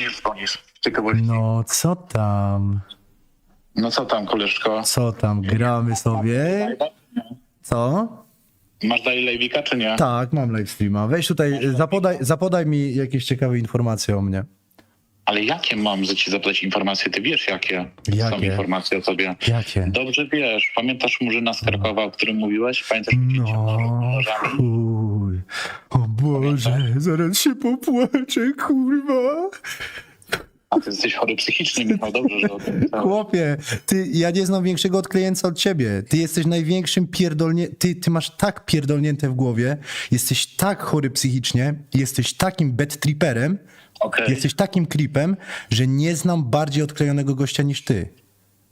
Nie dzwonisz. Ciekawości. No. No, co tam? co tam, koleżko? Co tam? Gramy sobie? Co? Masz dalej lejwika, czy nie? Tak, mam live streama. Weź tutaj, zapodaj, zapodaj mi jakieś ciekawe informacje o mnie. Ale jakie mam za ci zapytać informacje? Ty wiesz, jakie, są Jakie? informacje o tobie. Jakie? Dobrze wiesz. Pamiętasz Murzyna z Krakowa, o którym mówiłeś? Pamiętasz No, no. chuj. O Boże, zaraz się popłaczę, kurwa. A ty jesteś chory psychicznie, Michał. Dobrze, że o tym. Chłopie, ty, ja nie znam większego odklejeńca od ciebie. Ty jesteś największym pierdolnie... Ty, ty masz tak pierdolnięte w głowie, jesteś tak chory psychicznie, jesteś takim bad tripperem, Okej, jesteś takim creepem, że nie znam bardziej odklejonego gościa niż ty.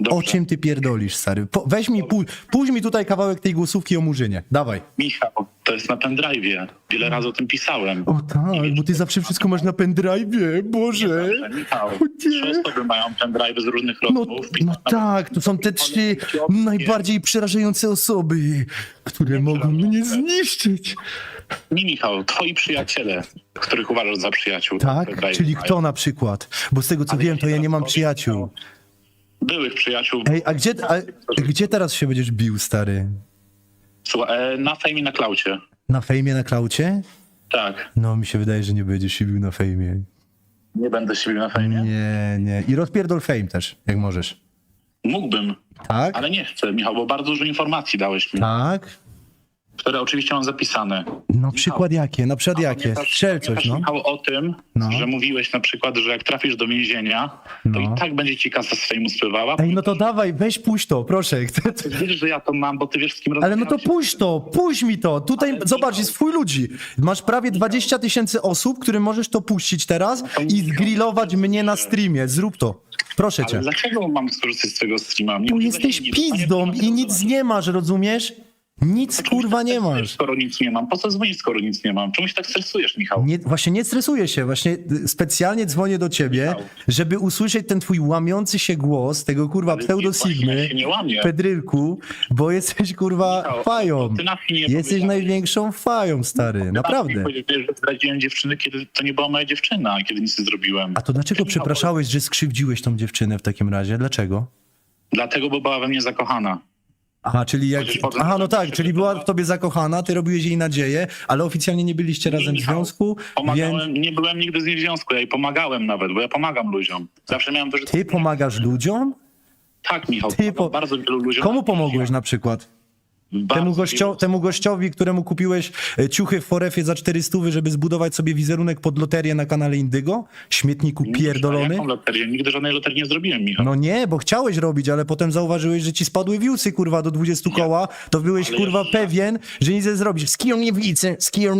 O dobrze. czym ty pierdolisz, stary? Po, weź mi, pu, puść mi tutaj kawałek tej głosówki o Murzynie. Dawaj. Michał, to jest na pendrive'ie. Wiele razy o tym pisałem. O tak, bo ty zawsze wszystko masz na pendrive'ie, Boże. Dobrze, Michał, nie. trzy osoby mają pendrive z różnych No, rozmów. no tak, to są te trzy najbardziej przerażające osoby, które mogą mnie zniszczyć. Nie, Michał, twoi przyjaciele, których uważasz za przyjaciół. Tak? pendrive Czyli kto na przykład? Bo z tego co Ale wiem, to ja nie mam przyjaciół. Byłych przyjaciół. Ej, a gdzie, a, gdzie teraz się będziesz bił, stary? Słuchaj, e, na fejmie na klaucie. Na fejmie, na klaucie? Tak. No, mi się wydaje, że nie będziesz się bił na fejmie. Nie będę się bił na fejmie. Nie, nie. I rozpierdol fame też, jak możesz. Mógłbym, Tak? ale nie chcę, Michał, bo bardzo dużo informacji dałeś mi, Tak? Które oczywiście mam zapisane. No przykład jakie? Na przykład jakie? Strzel coś, no. Michał, o tym, No. że mówiłeś na przykład, że jak trafisz do więzienia, to No. i tak będzie ci kasa z fejmu spływała. Ej, no to dawaj, weź puść to, proszę. Ty Wiesz, że ja to mam, bo ty wiesz, z kim Ale no to puść to, puść mi to. Tutaj, Ale zobacz, jest twój ludzi. Masz prawie 20 tysięcy osób, którym możesz to puścić teraz i Michał, zgrillować mnie na streamie. Zrób to. Proszę cię. Ale dlaczego mam skorzystać z twojego streama? Nie Tu jesteś pizdą i nic nie masz, rozumiesz? Nic kurwa nie masz. Skoro nic nie mam, po co dzwonić, skoro nic nie mam? Czemu się tak stresujesz, Michał? Nie, właśnie nie stresuję się, właśnie y, specjalnie dzwonię do ciebie, Michał. żeby usłyszeć ten twój łamiący się głos, tego kurwa pseudosigmy, ja. Pedrylku, bo jesteś kurwa Michał, fają. ty na filmie Jesteś największą fają, stary, naprawdę. Powiedziałeś, że zdradziłem dziewczyny, kiedy to nie była moja dziewczyna, kiedy nic nie zrobiłem. A to dlaczego Michał, przepraszałeś, że skrzywdziłeś tą dziewczynę w takim razie? Dlaczego? Dlatego, bo była we mnie zakochana. Aha, czyli jak... Potem- Aha, no tak, czyli była w tobie zakochana, ty robiłeś jej nadzieję, ale oficjalnie nie byliście razem w Michał, związku, Pomagałem, więc Nie byłem nigdy z niej w związku, ja jej pomagałem nawet, bo ja pomagam ludziom. Zawsze miałem wyrzut. ty pomagasz ludziom? Tak, Michał, Ty pomagam po- bardzo wielu ludziom. Komu pomogłeś na przykład? Temu, gościo, temu gościowi, któremu kupiłeś e, ciuchy w Forefie za 400, żeby zbudować sobie wizerunek pod loterię na kanale Indygo? Śmietniku A pierdolony? Jaką loterię? Nigdy żadnej loterii nie zrobiłem, Michał. No nie, bo chciałeś robić, ale potem zauważyłeś, że ci spadły wiusy, kurwa, do 20 koła, to byłeś, ale kurwa, jeszcze- pewien, że nic nie zrobisz. Skiją nie widzę, skiją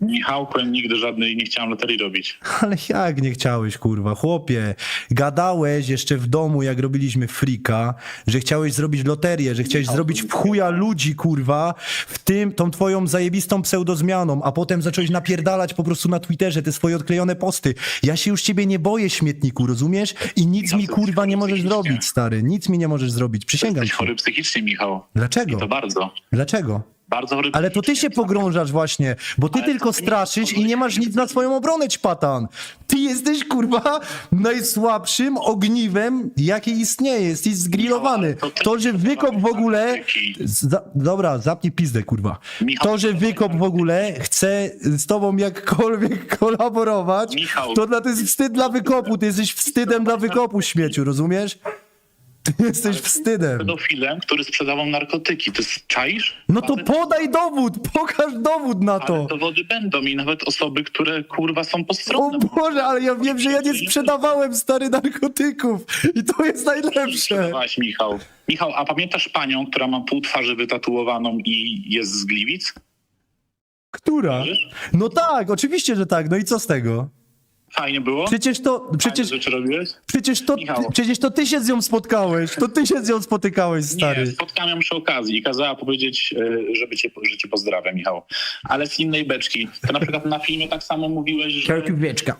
nie. Michałkiem nigdy żadnej nie chciałem loterii robić. Ale jak nie chciałeś, kurwa, chłopie? Gadałeś jeszcze w domu, jak robiliśmy frika, że chciałeś zrobić loterię, że chciałeś zrobić w chuja ludzi, kurwa, w tym tą twoją zajebistą pseudozmianą, a potem zacząłeś napierdalać po prostu na Twitterze te swoje odklejone posty. Ja się już ciebie nie boję, śmietniku, rozumiesz? I nic mi, kurwa, nie możesz zrobić, stary. Nic mi nie możesz zrobić, przysięgam Jesteś ci. chory psychicznie, Michał. I Dlaczego? to bardzo. Dlaczego? Bardzo Ale to ty się pogrążasz właśnie, bo ty Ale tylko to ty mi straszysz i nie masz nic na swoją obronę, ćpatan. Ty jesteś, kurwa, najsłabszym ogniwem, jakie istnieje. Jesteś zgrillowany. Michał, ale to ty- To, że wykop w ogóle... Za... Dobra, zapnij pizdę, kurwa. Michał, To, że wykop w ogóle chce z tobą jakkolwiek kolaborować, Michał. to, dla, to jest wstyd dla wykopu. Ty jesteś wstydem dla wykopu, śmieciu, rozumiesz? Ty jesteś wstydem. pedofilem, który sprzedawał narkotyki. Ty czaisz? No to podaj dowód, pokaż dowód na to. Ale dowody będą i nawet osoby, które kurwa są O postronne. Boże, ale ja wiem, że ja nie sprzedawałem stary narkotyków i to jest najlepsze. Sprzedawałeś, Michał. Michał, a pamiętasz panią, która ma pół twarzy wytatuowaną i jest z Gliwic? Która? No tak, oczywiście, że tak. No i co z tego? Fajnie było? Przecież to, Fajne przecież, rzeczy robiłeś? przecież to, przecież to ty się z nią spotkałeś. To ty się z nią spotykałeś, Nie, stary. spotkałem ją przy okazji i kazała powiedzieć, e, żeby cię, że cię pozdrawiam, Michał. Ale z innej beczki. To na przykład na filmie tak samo mówiłeś, że Kierkiewicza.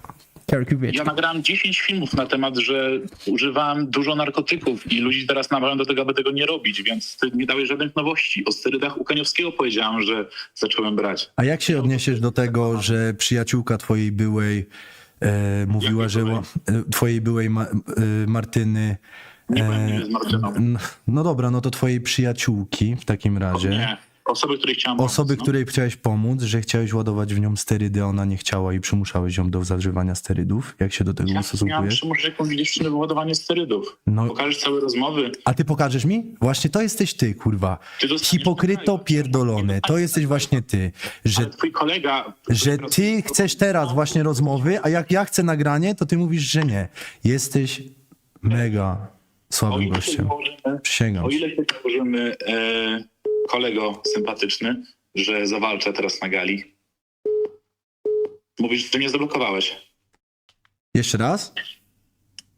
ja nagrałem 10 filmów na temat, że używałem dużo narkotyków i ludzi teraz namawiam do tego, aby tego nie robić, więc ty nie dałeś żadnych nowości. O sterydach u Kaniowskiego powiedziałem, że zacząłem brać. A jak się odniesiesz do tego, że przyjaciółka twojej byłej e, mówiła, że byłej? e, twojej byłej ma, e, Martyny. Nie e, z Martyną. n- no dobra, no to twojej przyjaciółki w takim razie. Nie, osoby, której chciałam Osoby, pomóc, no. której chciałeś pomóc, że chciałeś ładować w nią sterydy, a ona nie chciała i przymuszałeś ją do zażywania sterydów. Jak się do tego Ja ustosunkujesz? przymuszę jakąś dziewczynę wyładowanie sterydów. No. Pokażesz całe rozmowy. A ty pokażesz mi? Właśnie to jesteś ty, kurwa. Ty Hipokryto pytanie. pierdolony. To jesteś właśnie ty. Że Ale twój kolega... że ty chcesz teraz właśnie rozmowy, a jak ja chcę nagranie, to ty mówisz, że nie. Jesteś mega słabym gościem. Przysięgam. o ile się założymy e, kolego sympatyczny, że zawalczę teraz na gali. Mówisz, że nie zablokowałeś. Jeszcze raz?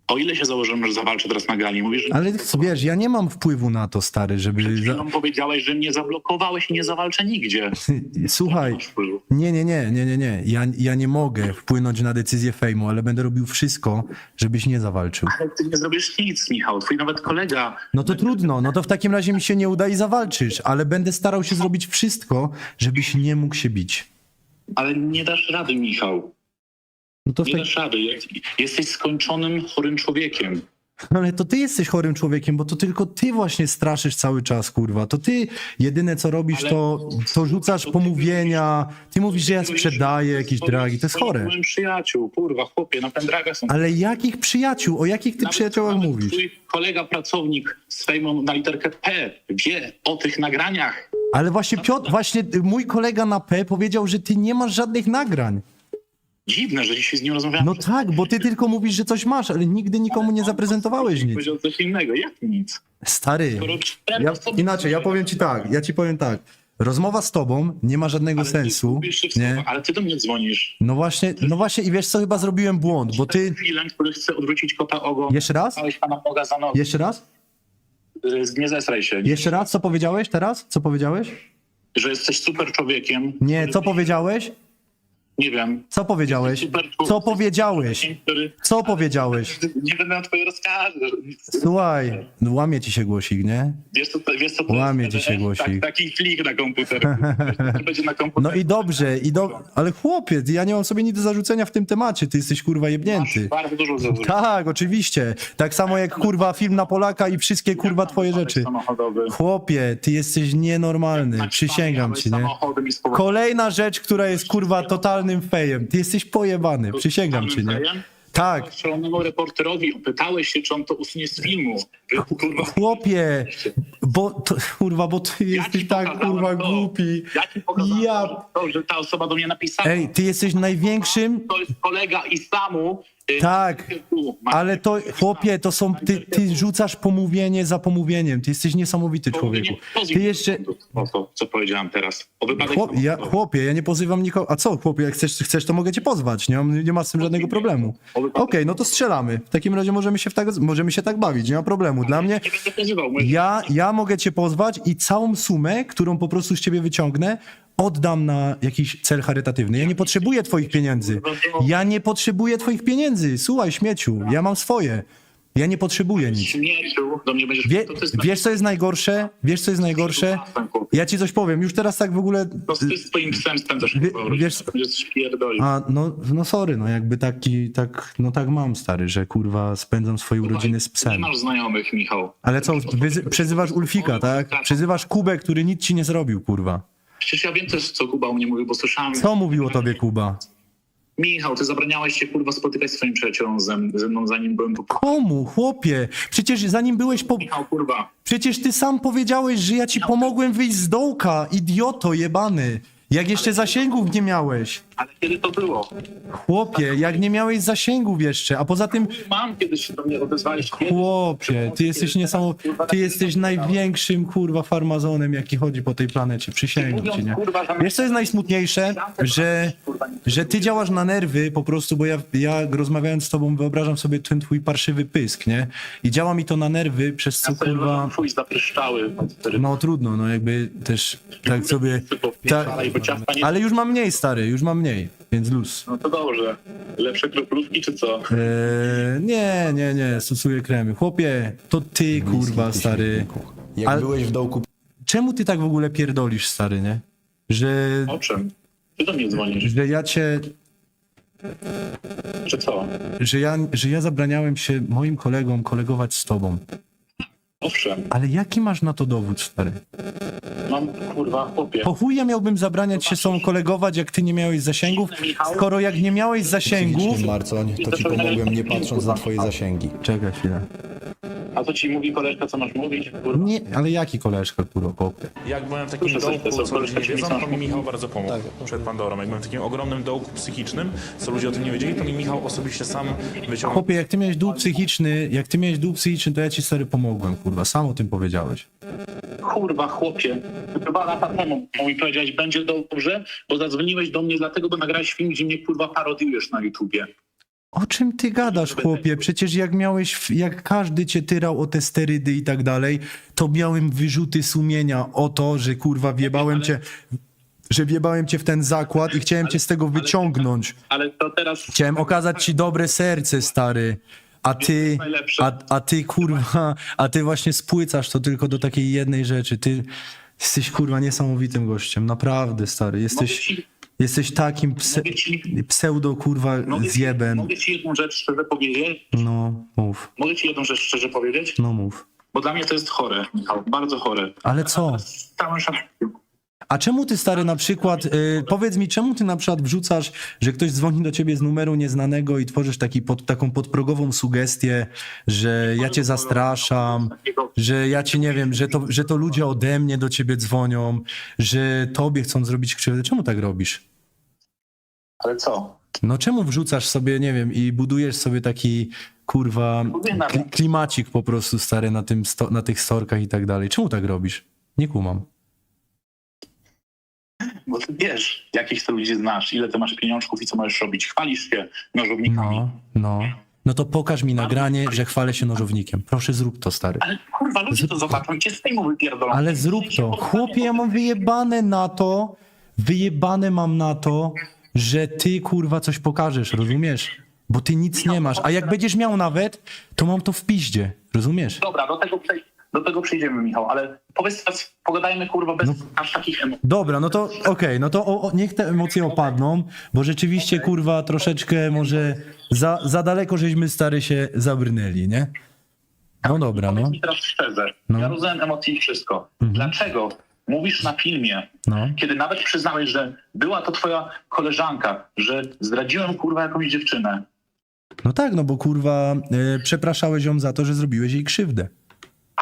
O ile się założymy, że zawalczę teraz na gali? Mówisz, że... Ale wiesz, ja nie mam wpływu na to, stary, Przed żeby... Chwilą powiedziałeś, że mnie zablokowałeś i nie zawalczę nigdzie. Słuchaj, nie, nie, nie, nie, nie, nie. Ja, ja nie mogę wpłynąć na decyzję fejmu, ale będę robił wszystko, żebyś nie zawalczył. Ale ty nie zrobisz nic, Michał. Twój nawet kolega. No to trudno, no to w takim razie mi się nie uda i zawalczysz, ale będę starał się zrobić wszystko, żebyś nie mógł się bić. Ale nie dasz rady, Michał. No to Nie tak... dasz rady. Jesteś skończonym, chorym człowiekiem. Ale to ty jesteś chorym człowiekiem, bo to tylko ty właśnie straszysz cały czas, kurwa. To ty jedyne co robisz, Ale- to, to rzucasz to ty pomówienia. Ty mówisz, że ja sprzedaję jakieś dragi. To jest chore. Moim przyjaciół, kurwa, chłopie, na pendragach są. Ale jakich przyjaciół? O jakich ty Nawet- przyjaciołach nawet mówisz? Twój kolega, pracownik z fejmu na literkę P wie o tych nagraniach. Ale właśnie Piotr, właśnie mój kolega na P powiedział, że ty nie masz żadnych nagrań. Dziwne, że dzisiaj z nim rozmawiałem. No tak, bo ty tylko mówisz, że coś masz, ale nigdy nikomu nie zaprezentowałeś nic. Powiedział coś innego. Jak nic? Stary, ja, inaczej, ja powiem ci tak, ja ci powiem tak. Rozmowa z tobą nie ma żadnego Ale ty sensu, w nie? Ale ty do mnie dzwonisz. No właśnie, no właśnie i wiesz co, chyba zrobiłem błąd, bo ty... Freelan, który chce odwrócić kota ogon. Jeszcze raz? Jeszcze raz? Y, Nie zesraj się. Jeszcze raz, co powiedziałeś teraz? Co powiedziałeś? Że jesteś super człowiekiem. Nie, co powiedziałeś? Nie wiem. Co powiedziałeś? Co powiedziałeś? Co powiedziałeś? Nie będę na twoje rozkazy. Słuchaj, no łamie ci się głosik, nie? Wiesz co, wiesz co to Łamie jest? ci się głosik. Tak, taki flik na komputer. Będzie na No i dobrze, i do... ale chłopie, ja nie mam sobie nic do zarzucenia w tym temacie, ty jesteś kurwa jebnięty. Bardzo dużo zawodu. Tak, oczywiście. Tak samo jak kurwa film na Polaka i wszystkie kurwa twoje rzeczy. Chłopie, ty jesteś nienormalny, Tak, przysięgam ci, nie? Kolejna rzecz, która jest kurwa totalnym fejem. Ty jesteś pojebany, przysięgam ci, nie? Tak, Szalonemu reporterowi pytałeś się, czy on to usunie z filmu. Kurwa, chłopie, bo to, kurwa, bo ty ja jesteś tak kurwa to. głupi. Ja ci pokazałem Ja- to, że ta osoba do mnie napisała. Ej, ty jesteś największym, To jest kolega Islamu. Tak, ale to, chłopie, to są, ty, ty rzucasz pomówienie za pomówieniem. Ty jesteś niesamowity człowieku. Ty jeszcze, O to, co powiedziałem teraz. O wypadek Chłop, ja, samochodowy. chłopie, ja nie pozywam nikogo. A co, chłopie, jak chcesz, chcesz to mogę cię pozwać. Nie, mam, nie ma z tym żadnego problemu. Okej, no to strzelamy. W takim razie możemy się, w tak, możemy się tak bawić, nie ma problemu. Dla mnie, Nie będę pozywał. mówię, ja, ja mogę cię pozwać i całą sumę, którą po prostu z ciebie wyciągnę, oddam na jakiś cel charytatywny. Ja nie potrzebuję twoich pieniędzy. Ja nie potrzebuję twoich pieniędzy. Słuchaj, śmieciu, ja mam swoje. Ja nie potrzebuję nic. Śmieciu, do mnie będziesz... Wie, to ty z- wiesz, co jest najgorsze? Wiesz, co jest najgorsze? Ja ci coś powiem. Już teraz tak w ogóle... To ty z twoim psem spędzasz Wie- chyba wiesz-. A, no, no sorry, no jakby taki, tak, no tak mam, stary, że kurwa spędzam swoje urodziny z Nie psem. masz znajomych, Michał. Ale co, wyzy- przezywasz Ulfika, tak? Przezywasz Kubę, który nic ci nie zrobił, kurwa. Przecież ja wiem też, co Kuba u mnie mówił, bo słyszałem... Co mówił o tobie Kuba? Michał, ty zabraniałeś się, kurwa, spotykać z swoim przyjacielem ze, ze mną, zanim byłem po... Komu, chłopie? Przecież zanim byłeś po... Michał, kurwa. Przecież ty sam powiedziałeś, że ja ci pomogłem wyjść z dołka, idioto jebany. Jak jeszcze zasięgów nie miałeś. Ale kiedy to było? Chłopie, jak nie miałeś zasięgów jeszcze, a poza tym... Mam kiedyś się do mnie odezwałeś. Chłopie, ty jesteś niesamowity. Ty jesteś największym kurwa farmazonem, jaki chodzi po tej planecie. Przysięgam ci, nie? Wiesz, co jest najsmutniejsze? Że, że ty działasz na nerwy po prostu, bo ja, ja rozmawiając z tobą wyobrażam sobie ten twój parszywy pysk, nie? I działa mi to na nerwy, przez co kurwa. No trudno, no jakby też tak sobie. Ale już mam mniej, stary, już mam mniej, więc luz. No to dobrze. Lepsze kroplówki czy co? Eee, nie, nie, nie, stosuję kremy. Chłopie, to ty kurwa, stary. Jak Ale- byłeś w dołku Czemu ty tak w ogóle pierdolisz, stary, nie? Że, O czym? Ty do mnie dzwonisz. że ja cię... Że co? Że ja, że ja zabraniałem się moim kolegom kolegować z tobą. Owszem, Ale jaki masz na to dowód, stary? mam kurwa chłopie. Po chuj ja miałbym zabraniać się z tobą kolegować, jak ty nie miałeś zasięgów, skoro jak nie miałeś zasięgów... Marcoń, to ci pomogłem nie patrząc na twoje zasięgi. Czekaj chwilę. A co ci mówi koleżka, co masz mówić? Kurwa. Nie, ale jaki koleżka, kurwa, chłopie? Jak byłem w takim Proszę dołku, co ludzie nie wiedzą, to mi Michał bardzo pomógł przed Pandorą. Jak byłem w takim ogromnym dołku psychicznym, co ludzie o tym nie wiedzieli, to mi Michał osobiście sam wyciągnął Chłopie, jak ty miałeś dół psychiczny, jak ty miałeś dół psychiczny, to ja ci stary pomogłem, kurwa, sam o tym powiedziałeś. Kurwa chłopie. Dwa lata temu mi powiedziałeś, będzie dobrze, bo zadzwoniłeś do mnie dlatego, bo nagrałeś film, gdzie mnie kurwa parodiujesz na YouTubie. O czym ty gadasz, chłopie? Przecież jak miałeś, jak każdy cię tyrał o te sterydy i tak dalej, to miałem wyrzuty sumienia o to, że kurwa wjebałem cię, że wjebałem cię w ten zakład i chciałem cię z tego wyciągnąć. Ale to teraz Chciałem okazać ci dobre serce, stary. A ty, a, a ty kurwa, a ty właśnie spłycasz to tylko do takiej jednej rzeczy. Ty jesteś kurwa niesamowitym gościem, naprawdę, stary. Jesteś, jesteś takim pse, ci, pseudo kurwa mogę ci, zjebem. mogę ci jedną rzecz szczerze powiedzieć. No, mów, Mogę ci jedną rzecz szczerze powiedzieć? no mów. Bo dla mnie to jest chore, Michał, bardzo chore. Ale co? Z całym szacunkiem. A czemu ty, stary, na przykład, y, powiedz mi, czemu ty na przykład wrzucasz, że ktoś dzwoni do ciebie z numeru nieznanego i tworzysz taki pod, taką podprogową sugestię, że ja cię zastraszam, że ja cię nie wiem, że to, że to ludzie ode mnie do ciebie dzwonią, że tobie chcą zrobić krzywdę. Czemu tak robisz? Ale co? No czemu wrzucasz sobie, nie wiem, i budujesz sobie taki, kurwa, kli- klimacik po prostu, stary, na, tym sto, na tych storkach i tak dalej. Czemu tak robisz? Nie kumam. Bo ty wiesz, jakich ty ludzi znasz, ile ty masz pieniążków i co możesz robić. Chwalisz się nożownikami. No, no. No to pokaż mi nagranie, że chwalę się nożownikiem. Proszę zrób to, stary. Ale kurwa, ludzie to zobaczą i cię z tejmu wypierdolą. Ale zrób to. Chłopie, ja mam wyjebane na to, wyjebane mam na to, że ty kurwa coś pokażesz, rozumiesz? Bo ty nic nie masz, a jak będziesz miał nawet, to mam to w piździe, rozumiesz? Dobra, do tego, przej- do tego przejdziemy, Michał, ale powiedz teraz, pogadajmy kurwa bez No. aż takich emocji. Dobra, no to okej, no to o, o, niech te emocje opadną, bo rzeczywiście kurwa troszeczkę może za, za daleko żeśmy stary się zabrnęli, nie? No dobra, no. Powiedz mi teraz szczerze, No. ja rozumiem emocje i wszystko. Dlaczego mówisz na filmie, No. kiedy nawet przyznałeś, że była to twoja koleżanka, że zdradziłem kurwa jakąś dziewczynę, No tak, no bo kurwa e, przepraszałeś ją za to, że zrobiłeś jej krzywdę.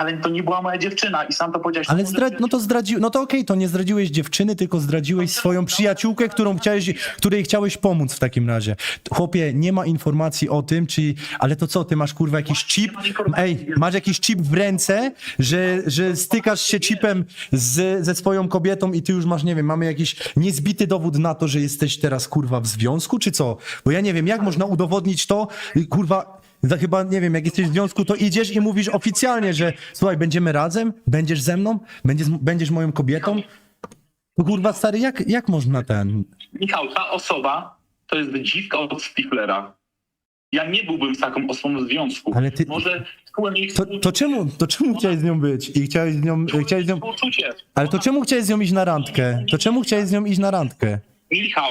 Ale to nie była moja dziewczyna i sam to powiedziałeś. Ale zdra- no to zdradził, no to okej, to nie zdradziłeś dziewczyny, tylko zdradziłeś swoją przyjaciółkę, którą chciałeś, której chciałeś pomóc w takim razie. Chłopie, nie ma informacji o tym, czy, ale to co, ty masz kurwa jakiś chip, ej, masz jakiś chip w ręce, że, że stykasz się chipem z, ze swoją kobietą i ty już masz, nie wiem, mamy jakiś niezbity dowód na to, że jesteś teraz kurwa w związku, czy co? Bo ja nie wiem, jak można udowodnić to, kurwa, za chyba, nie wiem, jak jesteś w związku, to idziesz i mówisz oficjalnie, że słuchaj, będziemy razem, będziesz ze mną, będziesz, będziesz moją kobietą. No kurwa, stary, jak, jak można ten... Michał, ta osoba to jest dziwka od Stiflera. Ja nie byłbym z taką osobą w związku. Ale ty- Może czułem jej To, to czemu, to czemu chciałeś z nią być? I chciałeś z nią, Czułem chciałeś z nią... współczucie. Ale to czemu chciałeś z nią iść na randkę? To czemu chciałeś z nią iść na randkę? Michał,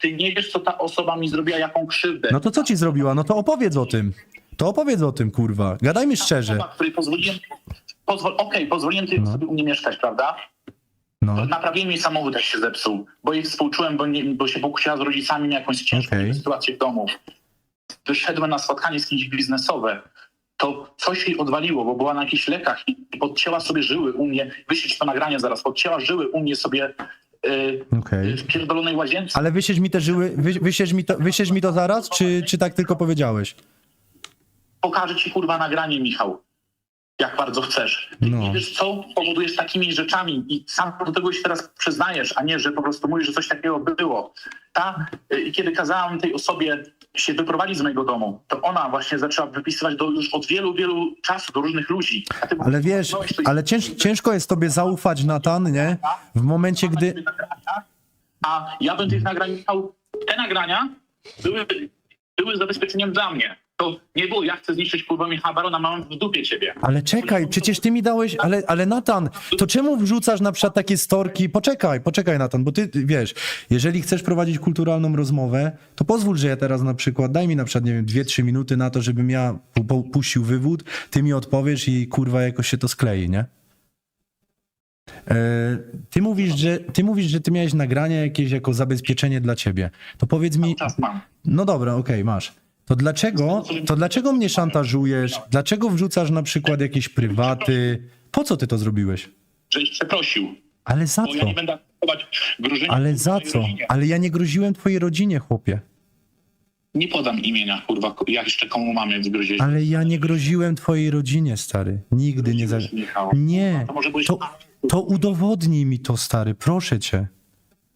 ty nie wiesz, co ta osoba mi zrobiła, jaką krzywdę. No to co ci zrobiła? No to opowiedz o tym. To opowiedz o tym, kurwa. Gadajmy szczerze. Osoba, której pozwoliłem... Pozwol, Okej, pozwoliłem tej osobie u mnie mieszkać, prawda? No, Naprawiłem jej samochód, jak się zepsuł, bo jej współczułem, bo, nie, bo się pokłóciła z rodzicami, miała jakąś ciężką Okej. sytuację w domu. Wyszedłem na spotkanie z kimś biznesowe. To coś jej odwaliło, bo była na jakichś lekach i podcięła sobie żyły u mnie. Wyśleć to nagranie zaraz. Podcięła żyły u mnie sobie yy, okej. w pierdolonej łazience. Ale wysiedź mi te żyły, wy, wysiedź, mi to, wysiedź mi to zaraz, czy, czy tak tylko powiedziałeś? Pokażę ci kurwa nagranie, Michał. Jak bardzo chcesz. No. nie wiesz, co powodujesz takimi rzeczami i sam do tego się teraz przyznajesz, a nie, że po prostu mówisz, że coś takiego było. Ta, y, i kiedy kazałam tej osobie się wyprowadzić z mojego domu, to ona właśnie zaczęła wypisywać do, już od wielu, wielu czasu do różnych ludzi. Ale wiesz, ale cięż, ciężko jest tobie zaufać, Natan, nie? W momencie, gdy... A ja bym tych nagrań miał. Te nagrania były, były zabezpieczeniem dla mnie. Tylko nie było, ja chcę zniszczyć kurwa Michała Barona, mam w dupie ciebie. Ale czekaj, przecież ty mi dałeś, ale, ale Natan, to czemu wrzucasz na przykład takie storki? Poczekaj, poczekaj Natan, bo ty, wiesz, jeżeli chcesz prowadzić kulturalną rozmowę, to pozwól, że ja teraz na przykład, daj mi na przykład, nie wiem, 2-3 minuty na to, żebym ja pu- pu- puścił wywód, ty mi odpowiesz i kurwa jakoś się to sklei, nie? E, Ty mówisz, że ty mówisz, że ty miałeś nagranie jakieś jako zabezpieczenie dla ciebie. To powiedz mi, no dobra, okej, masz. To dlaczego, to dlaczego mnie szantażujesz? Dlaczego wrzucasz na przykład jakieś prywaty? Po co ty to zrobiłeś? Żeś przeprosił, Ale za ja co? Ale za co? rodzinie. Ale ja nie groziłem twojej rodzinie, chłopie. Nie podam imienia, kurwa, ja jeszcze komu mamy zgrozić. Ale ja nie groziłem twojej rodzinie, stary. Nigdy nie za... Nie. To. To, to udowodnij mi to, stary, proszę cię.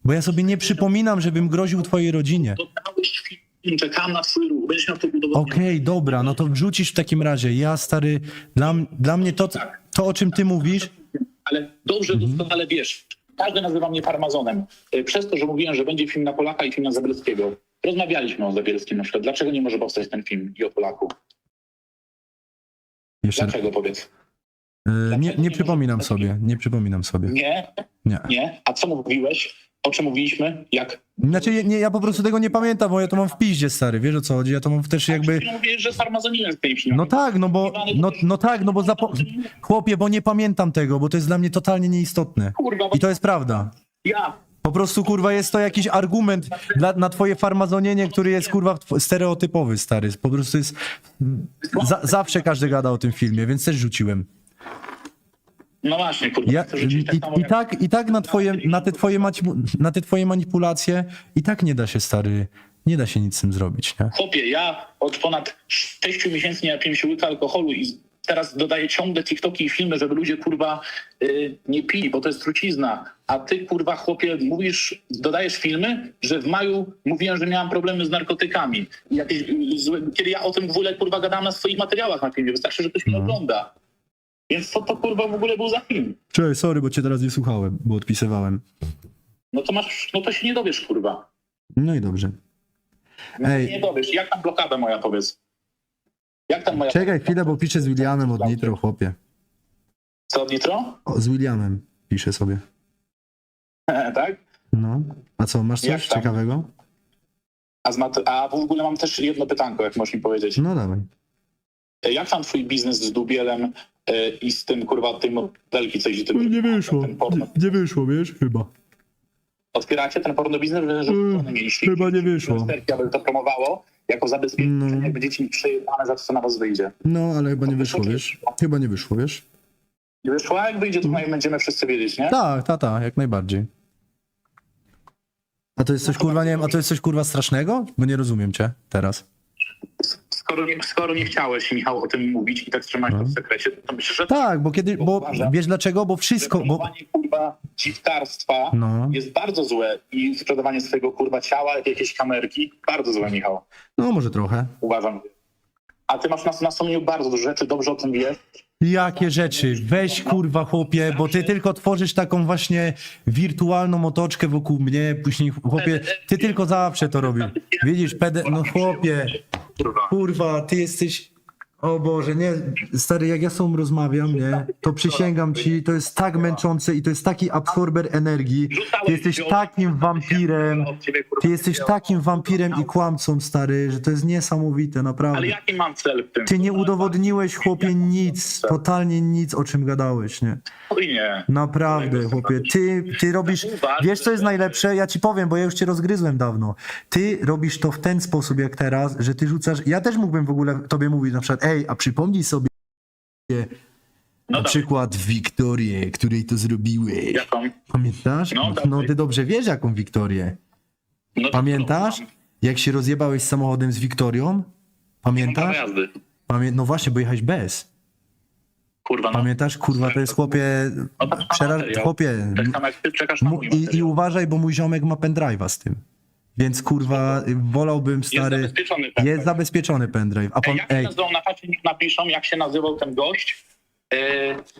Bo ja sobie nie przypominam, żebym groził twojej rodzinie. Dodałeś czekam na twój ruch, będziesz miał to udowodnione. Okej, dobra, no to wrzucisz w takim razie. Ja, stary, dla, m- dla mnie to, to, o czym ty mówisz, Ale dobrze, doskonale wiesz, każdy nazywa mnie farmazonem. Y, Przez to, że mówiłem, że będzie film na Polaka i film na Zabielskiego. Rozmawialiśmy o Zabielskim na przykład. Dlaczego nie może powstać ten film i o Polaku? jeszcze Dlaczego powiedz? e, nie, nie przypominam sobie, nie przypominam sobie. Nie, Nie. nie. A co mówiłeś? O czym mówiliśmy? Jak? Znaczy, nie, ja po prostu tego nie pamiętam, bo ja to mam w piździe, stary, wiesz o co chodzi? Ja to mam też jakby... Ty mówisz, że farmazoniłem z tym filmem. No tak, no bo, no, no tak, no bo zapo... Chłopie, bo nie pamiętam tego, bo to jest dla mnie totalnie nieistotne. Kurwa, bo I to jest prawda. ja. Po prostu, kurwa, jest to jakiś argument dla, na twoje farmazonienie, który jest, kurwa, tw- stereotypowy, stary. Po prostu jest... Za, zawsze każdy gada o tym filmie, więc też rzuciłem. No właśnie, kurwa. Ja, chcę i, tak i, samo i, jak- tak, I tak na twoje, na, te twoje na te twoje manipulacje i tak nie da się, stary, nie da się nic z tym zrobić, nie? Chłopie, ja od ponad 6 miesięcy nie napiłem się łyka alkoholu i z- teraz dodaję ciągle TikToki i filmy, żeby ludzie kurwa y, nie pili, bo to jest trucizna. A ty kurwa chłopie mówisz, dodajesz filmy, że w maju mówiłem, że miałem problemy z narkotykami. Jakieś, złe, kiedy ja o tym w ogóle kurwa gadałem na swoich materiałach na filmie, wystarczy, że ktoś mnie ogląda. Więc co to kurwa w ogóle był za film? Cześć, sorry, bo cię teraz nie słuchałem, bo odpisywałem. No to masz, no to się nie dowiesz kurwa. No i dobrze. No Ej. Nie dowiesz. Jak tam blokada moja powiedz? Jak tam moja... Czekaj chwilę, bo piszę z Williamem od Nitro, chłopie. Co, Nitro? O, z Williamem piszę sobie. tak? No. A co, masz Jak coś tam? ciekawego? A, z mat- a w ogóle mam też jedno pytanko, jak możesz mi powiedzieć. No dawaj. Jak tam twój biznes z Dubielem e, i z tym, kurwa, tej modelki, co idzie tym... No, Nie wyszło, nie, nie wyszło, wiesz, chyba. Otwieracie ten porno biznes, że, Mm, mieliście. chyba nie wyszło. Aby to promowało jako zabezpieczenie, No. jak będziecie mi przejebane za to, co na was wyjdzie. No, ale chyba nie To wyszło, wyszło, wiesz? Chyba nie wyszło, wiesz? I wyszło, a jak wyjdzie, to mm. będziemy wszyscy wiedzieć, nie? Tak, tak, tak, jak najbardziej. A to jest coś kurwa, nie wiem, a to jest coś kurwa strasznego? Bo nie rozumiem cię teraz. Skoro nie, skoro nie chciałeś, Michał, o tym mówić i tak trzymać to w sekrecie, to myślę, że. Tak, bo kiedy, bo Uważam. wiesz dlaczego? Bo wszystko, bo... Kurwa dziwkarstwa No. jest bardzo złe i sprzedawanie swojego kurwa ciała, jak jakieś kamerki, bardzo złe, Michał. No może trochę. Uważam. A ty masz na, na sumieniu bardzo dużo rzeczy, dobrze o tym wiesz. Jakie rzeczy? Weź kurwa chłopie, bo ty tylko tworzysz taką właśnie wirtualną otoczkę wokół mnie, później chłopie, ty tylko zawsze to robisz. Widzisz, pede... no chłopie, Kurwa. kurwa, ty jesteś... O Boże, nie, stary, jak ja z tobą rozmawiam, nie, to przysięgam ci, to jest tak męczące i to jest taki absorber energii. Ty jesteś takim wampirem, ty jesteś takim wampirem i kłamcą, stary, że to jest niesamowite, Ale naprawdę. jaki mam cel w tym? Ty nie udowodniłeś, chłopie, nic, totalnie nic, o czym gadałeś, nie? Naprawdę, chłopie. Ty, ty robisz. Wiesz, co jest najlepsze? Ja ci powiem, bo ja już cię rozgryzłem dawno. Ty robisz to w ten sposób, jak teraz, że ty rzucasz. Ja też mógłbym w ogóle tobie mówić na przykład, ej, a przypomnij sobie No na dobra. przykład Wiktorię, której to zrobiłeś. Jaką? Pamiętasz? No, No dawaj. ty dobrze wiesz, jaką Wiktorię. No Pamiętasz? Jak się rozjebałeś samochodem z Wiktorią? Pamiętasz? Pamię... No właśnie, bo jechałeś bez. Kurwa, no. Pamiętasz? Kurwa, to jest chłopie. No tak Przera... Chłopie. Tak samo jak ty czekasz na mój i, I uważaj, bo mój ziomek ma pendrive'a z tym. Więc kurwa, wolałbym Jest stary. zabezpieczony Jest pendrive. zabezpieczony pendrive. A Ej, pan, jak się ej, nazywał na czacie, niech napiszą, jak się nazywał ten gość yy,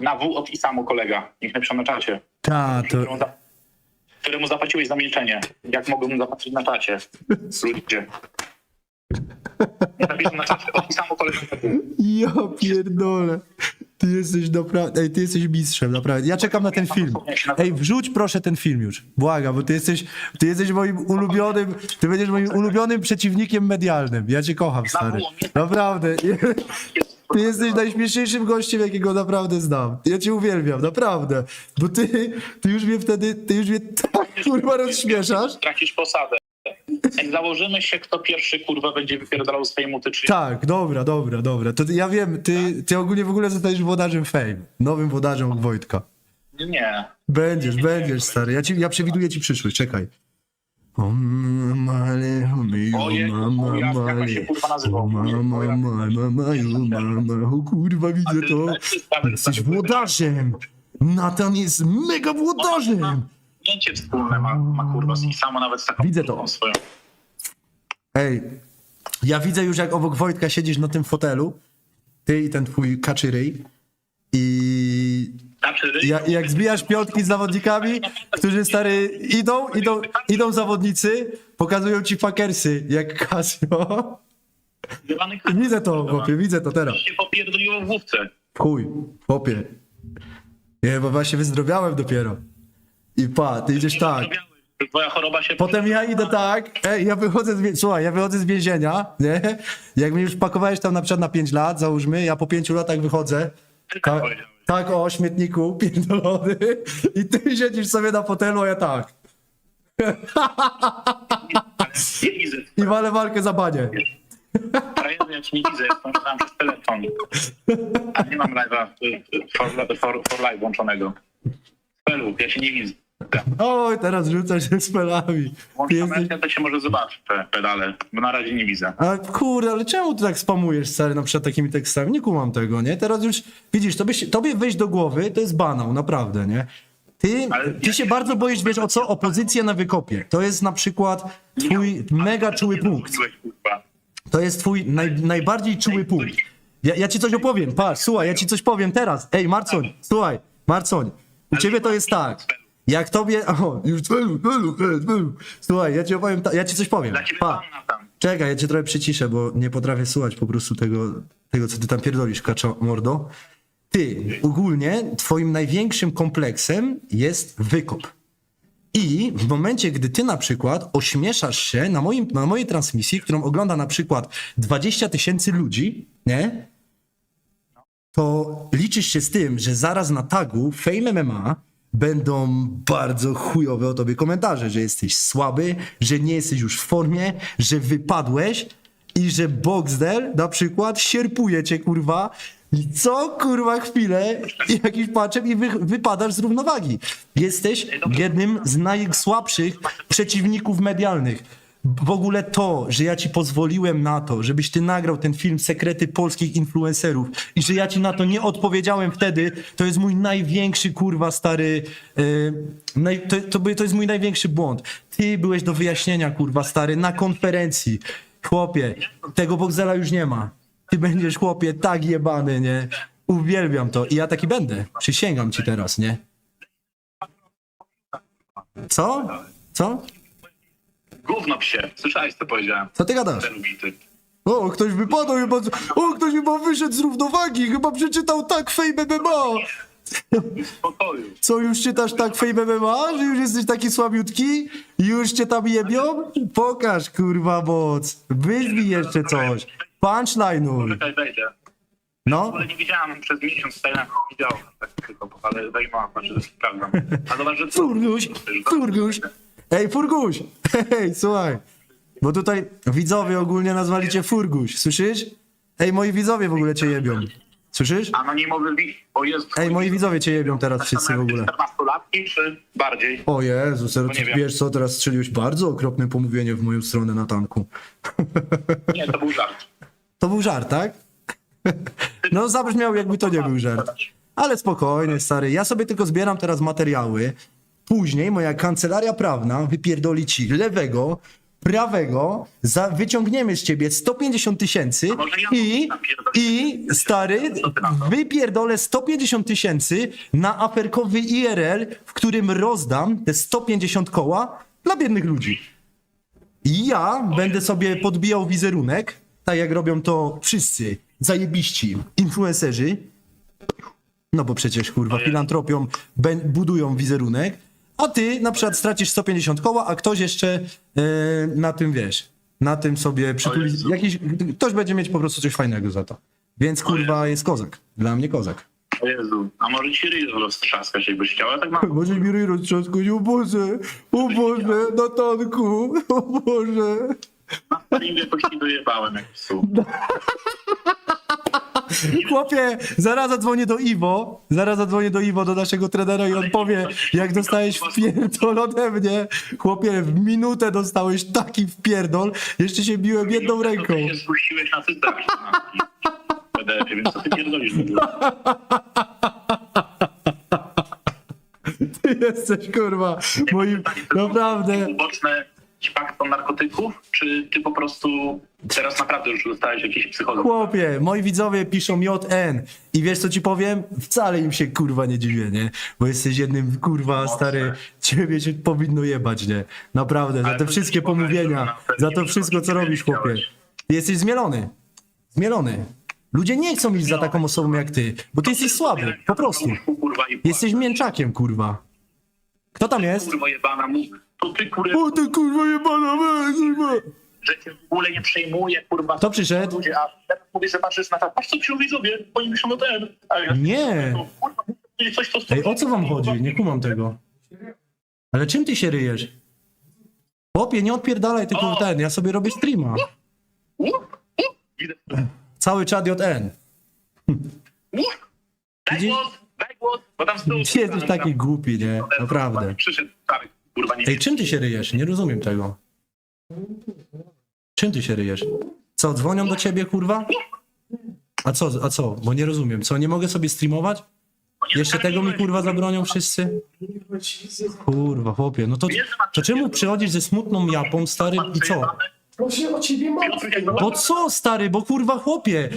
na W od Isamu kolega. Niech napiszą na czacie. ta, to. Któremu, za, któremu zapłaciłeś za milczenie. Jak mogłem mu zapłacić na czacie? Ludzie. Niech napiszą na Taki samo koleżanka. Ja pierdolę. Ty jesteś naprawdę, ej, ty jesteś mistrzem, naprawdę. Ja czekam na ten film. Ej, wrzuć proszę ten film już. Błagam, bo ty jesteś, ty jesteś moim ulubionym, ty będziesz moim ulubionym przeciwnikiem medialnym. Ja cię kocham, stary. Naprawdę. Ty jesteś najśmieszniejszym gościem, jakiego naprawdę znam. Ja cię uwielbiam, naprawdę. Bo ty, ty już mnie wtedy, ty już mnie tak kurwa rozśmieszasz. Tracisz posadę. Jak założymy się, kto pierwszy kurwa będzie wypierdalał z tej muty, czy Tak, dobra, dobra, dobra. To ty- ja wiem, ty, ty ogólnie w ogóle zostajesz włodarzem fame. Nowym włodarzem od Wojtka. nie. Będziesz, będziesz, stary. Ja, ci, ja przewiduję ci przyszłość, czekaj. O male, o mi, o Ojej, mama, jak- male. się, kurwa, nazywał? O mama, mama, mama, o mama, o kurwa, widzę to. Jesteś włodarzem. Natan jest mega włodarzem. Zdjęcie wspólne ma, ma kurwa i samo nawet z taką Widzę to. swoją. Ej, ja widzę już, jak obok Wojtka siedzisz na tym fotelu. Ty i ten twój kaczy ryj. I Ja, jak zbijasz piątki z zawodnikami, którzy stary idą, idą, idą zawodnicy, pokazują ci fakersy, jak Casio. Widzę to, chłopie, widzę to teraz. się popierdoliło w. Chuj, chłopie. Nie, bo właśnie wyzdrowiałem dopiero. I pa, ty idziesz tak. Twoja choroba się... Potem ja idę tak, ej, ja wychodzę z, wie- słuchaj, ja wychodzę z więzienia, nie? Jak mnie już pakowałeś tam na przykład na 5 lat, załóżmy, ja po 5 latach wychodzę, tak, tak o śmietniku, pierdolony, i ty siedzisz sobie na fotelu, a ja tak. Nie widzę. I walę walkę za banie. Frajerze, ja cię nie widzę, ja spojrzałem przez telefon. A nie mam live'a y, y, for, for, for live włączonego. Spelu, ja się nie widzę. Oj, teraz rzucasz się z pelami. Jesteś... kamerkę, to się może zobaczy te pedale, bo na razie nie widzę. A kurde, ale czemu ty tak spamujesz, stary, na przykład takimi tekstami? Nie kumam tego, nie? Teraz już, widzisz, tobie, się- tobie wejść do głowy, to jest banał, naprawdę, nie? Ty, Ale ty ja się bardzo boisz, wiesz o co? Opozycję na wykopie. To jest na przykład twój mega czuły punkt. To jest twój naj, najbardziej czuły punkt. Ja, ja ci coś opowiem, patrz, słuchaj, ja ci coś powiem teraz. Ej, Marcoń, słuchaj, Marcoń, u ciebie to jest tak. Jak tobie. O, już. Słuchaj, ja ci opowiem, ta- ja ci coś powiem. Dla ciebie Pa. tam. Czekaj, ja cię trochę przyciszę, bo nie potrafię słuchać po prostu tego, tego co ty tam pierdolisz, kaczo mordo. Ty, ogólnie twoim największym kompleksem jest wykop. I w momencie, gdy ty na przykład ośmieszasz się na, moim, na mojej transmisji, którą ogląda na przykład 20 tysięcy ludzi, nie? To liczysz się z tym, że zaraz na tagu Fame MMA będą bardzo chujowe o tobie komentarze, że jesteś słaby, że nie jesteś już w formie, że wypadłeś i że Boxdel na przykład sierpuje cię, kurwa, i co, kurwa, chwilę jakiś paczem i wy, wypadasz z równowagi. Jesteś jednym z najsłabszych przeciwników medialnych. W ogóle to, że ja ci pozwoliłem na to, żebyś ty nagrał ten film Sekrety polskich influencerów i że ja ci na to nie odpowiedziałem wtedy, to jest mój największy, kurwa, stary... Yy, naj, to, to, to jest mój największy błąd. Ty byłeś do wyjaśnienia, kurwa, stary, na konferencji. Chłopie, tego Boxela już nie ma. Ty będziesz, chłopie, tak jebany, nie? Uwielbiam to i ja taki będę. Przysięgam ci teraz, nie? Co? Co? Gówno psie. Słyszałeś, co powiedziałem? Co ty gadasz? Ten ubity. O, ktoś wypadł chyba. z- O, ktoś chyba wyszedł z równowagi. Chyba przeczytał tak Fame MMA. W spokoju. Co, już czytasz tak Fame MMA? Że już jesteś taki słabiutki? Już cię tam jebią? Pokaż, kurwa, moc. Wyzwij jeszcze coś. Punchline'uj. Czekaj, wejdę. No. Ale nie widziałem przez miesiąc tutaj na wideo, tak tylko, ale wejmę, znaczy to sprawdzam. A zobacz, że Furguś, Furguś. Ej, Furguś. Hej, słuchaj. Bo tutaj widzowie ogólnie nazwali cię Furguś. Słyszysz? Ej, moi widzowie w ogóle cię jebią. Słyszysz? Anonimowy wi... O Jezu. Ej, moi widzowie cię jebią teraz wszyscy w ogóle. 14-latki, czy bardziej? O Jezu, serio, nie wiem. wiesz co, teraz strzeliłeś bardzo okropne pomówienie w moją stronę na tanku. Nie, to był żart. To był żart, tak? No zabrzmiał jakby to nie był żart. Ale spokojnie, stary, ja sobie tylko zbieram teraz materiały. Później moja kancelaria prawna wypierdoli ci lewego, prawego, za, wyciągniemy z ciebie 150 tysięcy i, i stary, wypierdolę 150 tysięcy na aferkowy IRL, w którym rozdam te 150 koła dla biednych ludzi. I ja będę sobie podbijał wizerunek, tak jak robią to wszyscy zajebiści influencerzy, no bo przecież kurwa filantropią budują wizerunek, a ty na przykład stracisz 150 koła, a ktoś jeszcze e, na tym wiesz, na tym sobie przytuli. Jezu. Jakiś, ktoś będzie mieć po prostu coś fajnego za to. Więc kurwa jest kozak. Dla mnie kozak. O Jezu, a może ci ryj roztrzaskać jakbyś chciała, tak mam. Może mi ryj roztrzaskać, o Boże, o Boże, Natanku, o Boże. Na sparingu jakoś nie dojebałem jak psu. Chłopie, zaraz zadzwonię do Iwo, zaraz zadzwonię do Iwo, do naszego trenera i on powie, jak dostałeś wpierdol ode mnie. Chłopie, w minutę dostałeś taki wpierdol, jeszcze się biłem jedną ręką. To ty się spuściłeś na system. PDF, więc co ty pierdolisz w ogóle? Ty jesteś, kurwa, moim, naprawdę. Uboczne ćpakto narkotyków, czy ty po prostu teraz naprawdę już dostałeś jakiś psycholog? Chłopie, moi widzowie piszą JN i wiesz co ci powiem? Wcale im się kurwa nie dziwię, nie? Bo jesteś jednym kurwa stary, ciebie się powinno jebać, nie? Naprawdę, za Ale te to wszystkie powiem, że pomówienia, pewno za to nie wszystko co robisz, chłopie. jesteś zmielony. Zmielony. Ludzie nie chcą iść za taką osobą jak ty, bo ty jesteś słaby, po prostu. Kurwa, i Jesteś mięczakiem, kurwa. Kto tam jest? Kurwa jebana, mów. To ty kurwa, O ty kurwa jebana, weź, kurwa. że cię w ogóle nie przejmuje, kurwa. Kto przyszedł? Ludzie, a teraz mówisz, że patrzysz na to, patrz co ci widzowie, oni myślą, no ten. A ja, Nie. kurwa, mówię coś, to Ej, o co wam chodzi? Nie kumam tego. Ale czym ty się ryjesz? Chłopie, nie odpierdalaj tylko O! ten, ja sobie robię streama. Cały czat JN. Daj Widzisz? głos, daj głos, bo tam z tyłu... Ty jesteś taki głupi, nie? Naprawdę. Przyszedł stary, kurwa, nie Ej, czym ty się ryjesz? Nie rozumiem tego. Czym ty się ryjesz? Co, dzwonią do ciebie, kurwa? A co, a co? Bo nie rozumiem. Co, nie mogę sobie streamować? Jeszcze tego mi, kurwa, zabronią wszyscy? Kurwa, chłopie, no to, to czemu przychodzisz ze smutną japą, stary, i co? To się o ciebie Bo co, stary, bo kurwa, chłopie,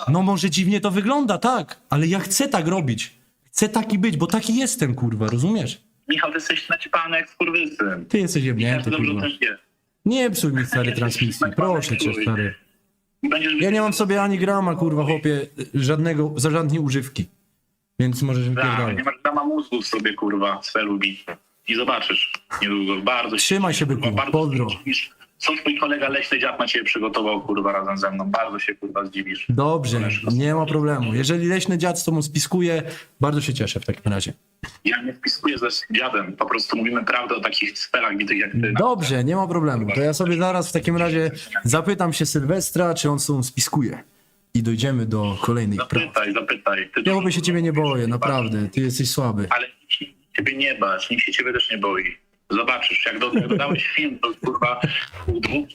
wygląda. No może dziwnie to wygląda, tak, ale ja chcę tak robić. Chcę taki być, bo taki jestem, kurwa, rozumiesz? Michał, ty jesteś naćpany jak skurwysyn. Ty jesteś I jebnięty, każdy dobrze o kurwa. tym. Nie psuj mi stary transmisji, proszę cię, stary. Będziesz Ja nie mam sobie ani grama, kurwa, chłopie, żadnego, za żadnej używki. Więc możesz Tak, nie masz grama mózgu w sobie, kurwa, swe lubi. I zobaczysz niedługo, bardzo się Trzymaj się, byku, kurwa, bardzo pozdro. się. Co twój kolega Leśny Dziad na ciebie przygotował, kurwa, razem ze mną. Bardzo się, kurwa, zdziwisz. Dobrze, nie ma problemu. Jeżeli leśny dziad z tobą spiskuje, bardzo się cieszę w takim razie. Ja nie wpisuję z Leśnym Dziadem, po prostu mówimy prawdę o takich spelach bitych jak ty. Dobrze, nie ma problemu. To ja sobie zaraz w takim razie zapytam się Sylwestra, czy on z tobą spiskuje. I dojdziemy do kolejnych praw. Zapytaj, zapytaj. Ty Ja chłopie się ciebie nie boję, naprawdę. Ty jesteś słaby. Ale nikt się ciebie nie bać, nikt się ciebie też nie boi. Zobaczysz, jak do- jak dodałeś film, to kurwa dwóch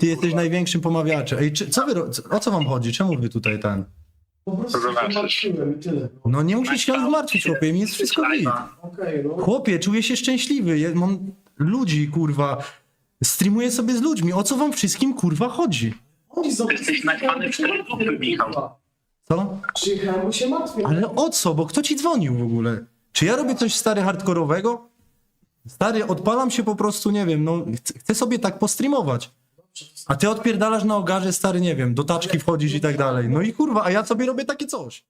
Ty jesteś największym pomawiaczem. Ej, czy, co wy, co- o co wam chodzi? Czemu wy tutaj ten? Po prostu się zobaczysz. martwiłem i tyle. No nie musisz się zmartwić, chłopie, mi jest wszystko git. Okej, no. Chłopie, czuję się szczęśliwy. Ja mam ludzi, kurwa. Streamuję sobie z ludźmi. O co wam wszystkim, kurwa, chodzi? Oni zobaczą, Jesteś naćpany w cztery dupy, Michał. Co? Przyjechałem, bo się martwię. Ale o co? Bo kto ci dzwonił w ogóle? Czy ja robię coś stary hardkorowego? Stary, odpalam się po prostu, nie wiem, no chcę, chcę sobie tak postreamować. A ty odpierdalasz na ogarze, stary, nie wiem, do taczki wchodzisz i tak dalej. No i kurwa, a ja sobie robię takie coś.